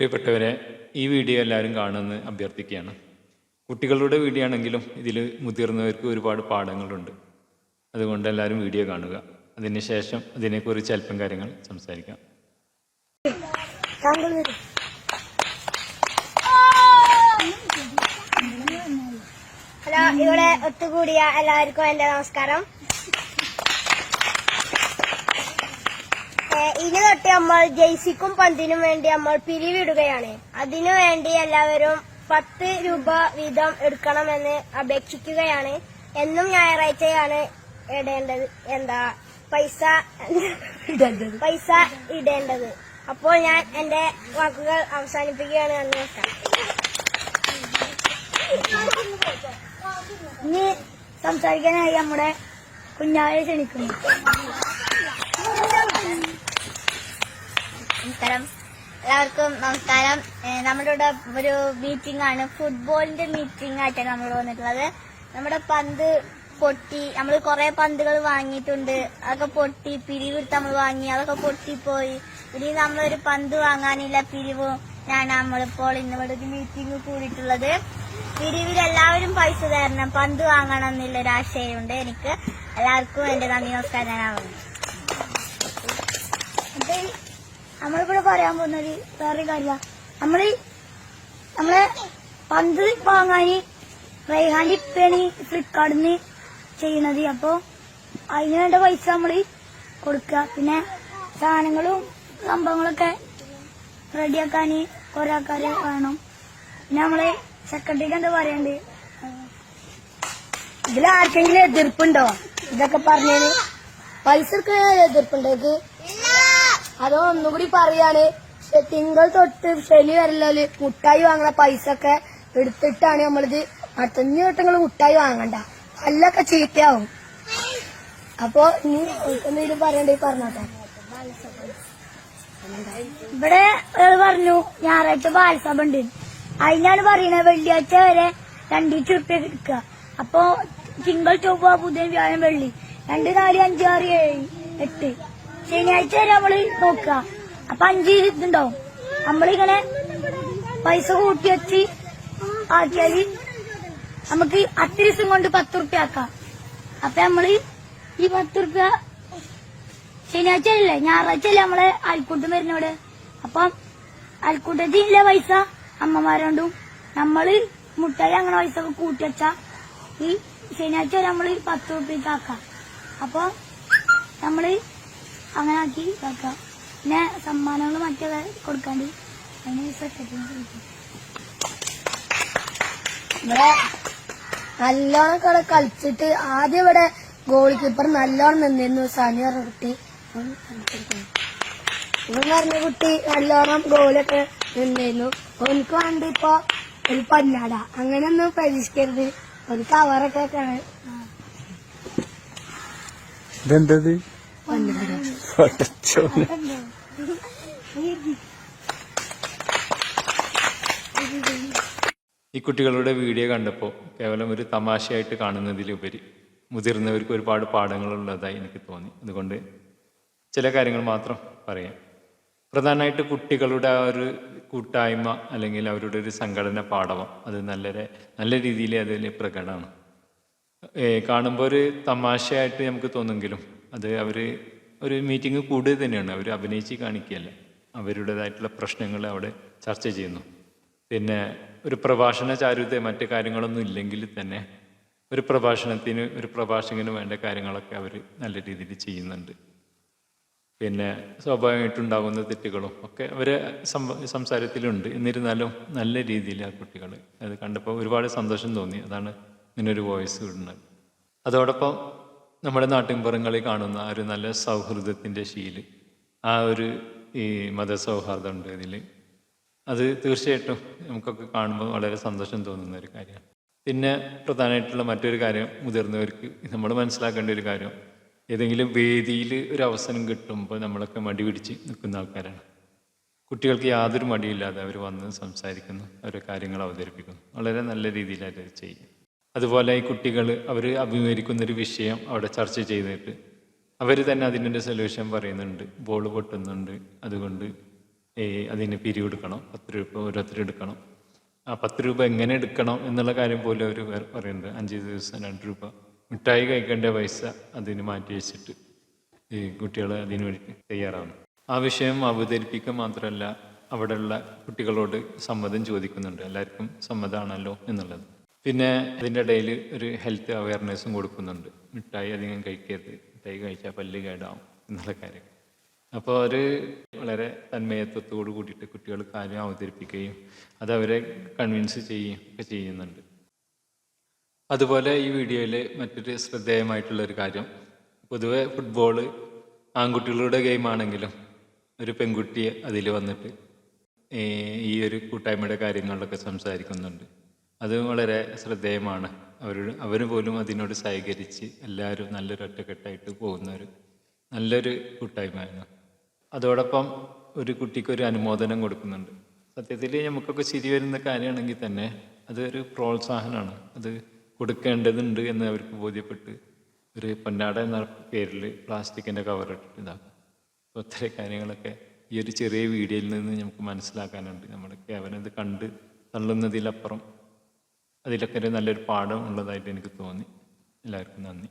പ്രിയപ്പെട്ടവരെ ഈ വീഡിയോ എല്ലാവരും കാണുമെന്ന് അഭ്യർത്ഥിക്കുകയാണ്. കുട്ടികളുടെ വീഡിയോ ആണെങ്കിലും ഇതിൽ മുതിർന്നവർക്ക് ഒരുപാട് പാഠങ്ങളുണ്ട്. അതുകൊണ്ട് എല്ലാവരും വീഡിയോ കാണുക. അതിനുശേഷം അതിനെക്കുറിച്ച് അല്പം കാര്യങ്ങൾ സംസാരിക്കാം. ഹലോ ഇവിടെ ഒത്തുകൂടിയ എല്ലാവർക്കും എന്റെ നമസ്കാരം. ഇനി തൊട്ട് നമ്മൾ ജെയ്സിക്കും പന്തിനും വേണ്ടി നമ്മൾ പിരിവിടുകയാണ്. അതിനു വേണ്ടി എല്ലാവരും പത്ത് രൂപ വീതം എടുക്കണമെന്ന് അപേക്ഷിക്കുകയാണ്. എന്നും ഞായറാഴ്ചയാണ് ഇടേണ്ടത്. എന്താ പൈസ പൈസ ഇടേണ്ടത്. അപ്പോൾ ഞാൻ എന്റെ വാക്കുകൾ അവസാനിപ്പിക്കുകയാണ്. നന്ദി നമസ്കാരം. ഇനി സംസാരിക്കാനായി നമ്മുടെ കുഞ്ഞാവെ ക്ഷണിക്കുന്നു. നമസ്കാരം. എല്ലാവർക്കും നമസ്കാരം. നമ്മുടെ ഇവിടെ ഒരു മീറ്റിംഗ് ആണ്. ഫുട്ബോളിന്റെ മീറ്റിംഗ് ആയിട്ടാണ് നമ്മൾ വന്നിട്ടുള്ളത്. നമ്മുടെ പന്ത് പൊട്ടി നമ്മൾ കുറെ പന്തുകൾ വാങ്ങിയിട്ടുണ്ട്. അതൊക്കെ പൊട്ടി പിരിവെടുത്ത് നമ്മൾ വാങ്ങി. അതൊക്കെ പൊട്ടിപ്പോയി. ഇനി നമ്മളൊരു പന്ത് വാങ്ങാനില്ല പിരിവും. ഞാൻ നമ്മളിപ്പോൾ ഇന്നിവിടെ ഒരു മീറ്റിംഗ് കൂടിയിട്ടുള്ളത്. പിരിവിൽ എല്ലാവരും പൈസ തരണം. പന്ത് വാങ്ങണം എന്നുള്ള ഒരു ആശയമുണ്ട് എനിക്ക്. എല്ലാവർക്കും എന്റെ നന്ദി നമസ്കാരം. ഞാൻ നമ്മളിവിടെ പറയാൻ പോകുന്ന ഒരു വേറൊരു കാര്യ നമ്മൾ നമ്മളെ പന്ത് വാങ്ങാന് റൈഹാന്റെ ഇപ്പയാണ് ഫ്ലിപ്കാർട്ടിൽ നിന്ന് ചെയ്യണത് അപ്പൊ അതിന് വേണ്ട പൈസ നമ്മൾ കൊടുക്കുക പിന്നെ സാധനങ്ങളും സംഭവങ്ങളൊക്കെ റെഡിയാക്കാന് കുറെ ആൾക്കാര് വേണം. പിന്നെ നമ്മൾ സെക്രട്ടറിക്ക് എന്താ പറയണ്ട്? ഇതിൽ ആർക്കെങ്കിലും എതിർപ്പുണ്ടോ? ഇതൊക്കെ പറഞ്ഞതിന് പൈസക്ക് എതിർപ്പുണ്ടോ? ഇത് അതോ ഒന്നുകൂടി പറയാണ് തിങ്കൾ തൊട്ട് ശനി വരല്ലോ മുട്ടായി വാങ്ങണ പൈസ ഒക്കെ എടുത്തിട്ടാണ് നമ്മളിത് അടുത്തഞ്ഞു വട്ടങ്ങൾ മുട്ടായി വാങ്ങണ്ട. അല്ലൊക്കെ ചീത്തയാവും. അപ്പൊ ഇനി എന്തെങ്കിലും പറയണ്ടേ പറഞ്ഞോട്ടെ? ഇവിടെ പറഞ്ഞു ഞായറാഴ്ച ബാലസഭ ഉണ്ട് അതിനാണ് പറയണേ വെള്ളിയാഴ്ച വരെ രണ്ടു ഉറുപ്പ്യ എടുക്കുക. അപ്പൊ തിങ്കൾ ചൊവ്വ ബുധൻ വ്യാഴം വെള്ളി. രണ്ട് നാല് അഞ്ച് ആറ് ഏഴ് എട്ട്. ശനിയാഴ്ച വരെ നമ്മൾ നോക്കുക. അപ്പൊ അഞ്ച് ഇതുണ്ടാവും. നമ്മളിങ്ങനെ പൈസ കൂട്ടി വെച്ച് ആക്കിയാൽ നമുക്ക് അത്ര ദിവസം കൊണ്ട് പത്ത് റുപ്യ ആക്കാം. അപ്പൊ നമ്മൾ ഈ പത്ത് റുപ്യ ശനിയാഴ്ച അല്ലേ? ഞായറാഴ്ച അല്ലേ നമ്മളെ അയൽക്കൂട്ടം വരുന്നവിടെ അപ്പം ഇല്ല പൈസ അമ്മമാരോണ്ടും നമ്മൾ മുട്ടായി അങ്ങനെ പൈസ ഒക്കെ കൂട്ടി വെച്ചാ ഈ ശനിയാഴ്ച വരെ നമ്മൾ പത്ത് റുപ്യക്ക് ആക്കാം. അപ്പൊ നമ്മൾ അങ്ങനെ ആക്കി ഇതാക്കാം പിന്നെ സമ്മാനങ്ങൾ മറ്റേ കൊടുക്കാണ്ട് ഇവിടെ നല്ലോണം കളി കളിച്ചിട്ട് ആദ്യം ഇവിടെ ഗോൾ കീപ്പർ നല്ലോണം നിന്നിരുന്നു. സനി പറഞ്ഞ കുട്ടി. ഇവൻ പറഞ്ഞ കുട്ടി നല്ലോണം ഗോളൊക്കെ നിന്നിരുന്നു. എനിക്ക് വേണ്ട ഇപ്പൊ ഒരു പന്നാട അങ്ങനെയൊന്നും പ്രതീക്ഷിക്കരുത്. ഒരു കവറൊക്കെ ഇതെന്തത്? പന്നാട ഈ കുട്ടികളുടെ വീഡിയോ കണ്ടപ്പോൾ കേവലം ഒരു തമാശയായിട്ട് കാണുന്നതിലുപരി മുതിർന്നവർക്ക് ഒരുപാട് പാഠങ്ങളുള്ളതായി എനിക്ക് തോന്നി. അതുകൊണ്ട് ചില കാര്യങ്ങൾ മാത്രം പറയാം. പ്രധാനമായിട്ട് കുട്ടികളുടെ ആ ഒരു കൂട്ടായ്മ അല്ലെങ്കിൽ അവരുടെ ഒരു സംഘടന പാഠവം അത് നല്ല നല്ല രീതിയിൽ അതിൽ പ്രകടമാണ്. കാണുമ്പോൾ ഒരു തമാശയായിട്ട് നമുക്ക് തോന്നുമെങ്കിലും അത് അവർ ഒരു മീറ്റിംഗ് കൂടുക തന്നെയാണ്. അവർ അഭിനയിച്ച് കാണിക്കുകയല്ല. അവരുടേതായിട്ടുള്ള പ്രശ്നങ്ങൾ അവിടെ ചർച്ച ചെയ്യുന്നു. പിന്നെ ഒരു പ്രഭാഷണ ചാരുത മറ്റു കാര്യങ്ങളൊന്നും ഇല്ലെങ്കിൽ തന്നെ ഒരു പ്രഭാഷണത്തിന് ഒരു പ്രഭാഷകന് വേണ്ട കാര്യങ്ങളൊക്കെ അവർ നല്ല രീതിയിൽ ചെയ്യുന്നുണ്ട്. പിന്നെ സ്വാഭാവികമായിട്ടുണ്ടാകുന്ന തെറ്റുകളും ഒക്കെ അവരെ സംസാരത്തിലുണ്ട്. എന്നിരുന്നാലും നല്ല രീതിയിൽ ആ കുട്ടികൾ അത് കണ്ടപ്പോൾ ഒരുപാട് സന്തോഷം തോന്നി. അതാണ് ഇങ്ങനൊരു വോയിസ് ഇടുന്നത്. അതോടൊപ്പം നമ്മുടെ നാട്ടിൻപുറങ്ങളിൽ കാണുന്ന ആ ഒരു നല്ല സൗഹൃദത്തിന്റെ ശീൽ ആ ഒരു ഈ മതസൗഹാർദ്ദം ഉണ്ട് ഇതിൽ അത് തീർച്ചയായിട്ടും നമുക്കൊക്കെ കാണുമ്പോൾ വളരെ സന്തോഷം തോന്നുന്ന ഒരു കാര്യമാണ്. പിന്നെ പ്രധാനമായിട്ടുള്ള മറ്റൊരു കാര്യം മുതിർന്നവർക്ക് നമ്മൾ മനസ്സിലാക്കേണ്ട ഒരു കാര്യം ഏതെങ്കിലും വേദിയിൽ ഒരു അവസരം കിട്ടുമ്പോൾ നമ്മളൊക്കെ മടി പിടിച്ച് നിൽക്കുന്ന ആൾക്കാരാണ്. കുട്ടികൾക്ക് യാതൊരു മടിയില്ലാതെ അവർ വന്ന് സംസാരിക്കുന്നു അവരുടെ കാര്യങ്ങൾ അവതരിപ്പിക്കുന്നു. വളരെ നല്ല രീതിയിൽ അത് ചെയ്യും. അതുപോലെ ഈ കുട്ടികൾ അവർ അഭിമുഖീകരിക്കുന്ന ഒരു വിഷയം അവിടെ ചർച്ച ചെയ്തിട്ട് അവർ തന്നെ അതിന്റെ സൊല്യൂഷൻ പറയുന്നുണ്ട്. ബോൾ പൊട്ടുന്നുണ്ട്. അതുകൊണ്ട് അതിന് പിരിവെടുക്കണം പത്ത് രൂപ ഓരോരുത്തർ എടുക്കണം. ആ പത്ത് രൂപ എങ്ങനെ എടുക്കണം എന്നുള്ള കാര്യം പോലും അവർ പറയുന്നുണ്ട്. അഞ്ച് ദിവസം രണ്ട് രൂപ. മിഠായി കഴിക്കേണ്ട പൈസ അതിന് മാറ്റി വെച്ചിട്ട് ഈ കുട്ടികൾ അതിന് വേണ്ടി തയ്യാറാവുന്നു ആ വിഷയം അവതരിപ്പിക്കുക മാത്രമല്ല അവിടെയുള്ള കുട്ടികളോട് സമ്മതം ചോദിക്കുന്നുണ്ട്. എല്ലാവർക്കും സമ്മതമാണല്ലോ എന്നുള്ളത്. പിന്നെ അതിന്റെ ഇടയിൽ ഒരു ഹെൽത്ത് അവയർനെസ്സും കൊടുക്കുന്നുണ്ട്. മിഠായി അധികം കഴിക്കരുത്. മിഠായി കഴിച്ചാൽ പല്ല് കേടാവും എന്നുള്ള കാര്യം. അപ്പോൾ അവർ വളരെ തന്മയത്വത്തോട് കൂടിയിട്ട് കുട്ടികൾ കാര്യം അവതരിപ്പിക്കുകയും അത് അവരെ കൺവിൻസ് ചെയ്യുകയും ഒക്കെ ചെയ്യുന്നുണ്ട്. അതുപോലെ ഈ വീഡിയോയിൽ മറ്റൊരു ശ്രദ്ധേയമായിട്ടുള്ള ഒരു കാര്യം. പൊതുവെ ഫുട്ബോൾ ആൺകുട്ടികളുടെ ഗെയിമാണെങ്കിലും ഒരു പെൺകുട്ടി അതിൽ വന്നിട്ട് ഈ ഒരു കൂട്ടായ്മയുടെ കാര്യങ്ങളിലൊക്കെ സംസാരിക്കുന്നുണ്ട്. അത് വളരെ ശ്രദ്ധേയമാണ്. അവർ അവർ പോലും അതിനോട് സഹകരിച്ച് എല്ലാവരും നല്ലൊരു ഒറ്റക്കെട്ടായിട്ട് പോകുന്ന ഒരു നല്ലൊരു കൂട്ടായ്മയാണ് അതോടൊപ്പം ഒരു കുട്ടിക്കൊരു അനുമോദനം കൊടുക്കുന്നുണ്ട്. സത്യത്തിൽ നമുക്കൊക്കെ ചിരി വരുന്ന കാര്യമാണെങ്കിൽ തന്നെ അതൊരു പ്രോത്സാഹനമാണ്. അത് കൊടുക്കേണ്ടതുണ്ട് എന്ന് അവർക്ക് ബോധ്യപ്പെട്ട് ഒരു പൊന്നാട എന്ന പേരിൽ പ്ലാസ്റ്റിക്കിന്റെ കവർ ഇട്ടിട്ട് ഇതാക്കും. അപ്പോൾ ഒത്തിരി കാര്യങ്ങളൊക്കെ ഈ ഒരു ചെറിയ വീഡിയോയിൽ നിന്ന് നമുക്ക് മനസ്സിലാക്കാനുണ്ട്. നമ്മുടെ കേവലം ഇത് കണ്ട് തള്ളുന്നതിലപ്പുറം അതിലൊക്കെ ഒരു നല്ലൊരു പാഠം ഉള്ളതായിട്ട് എനിക്ക് തോന്നി. എല്ലാവർക്കും നന്ദി.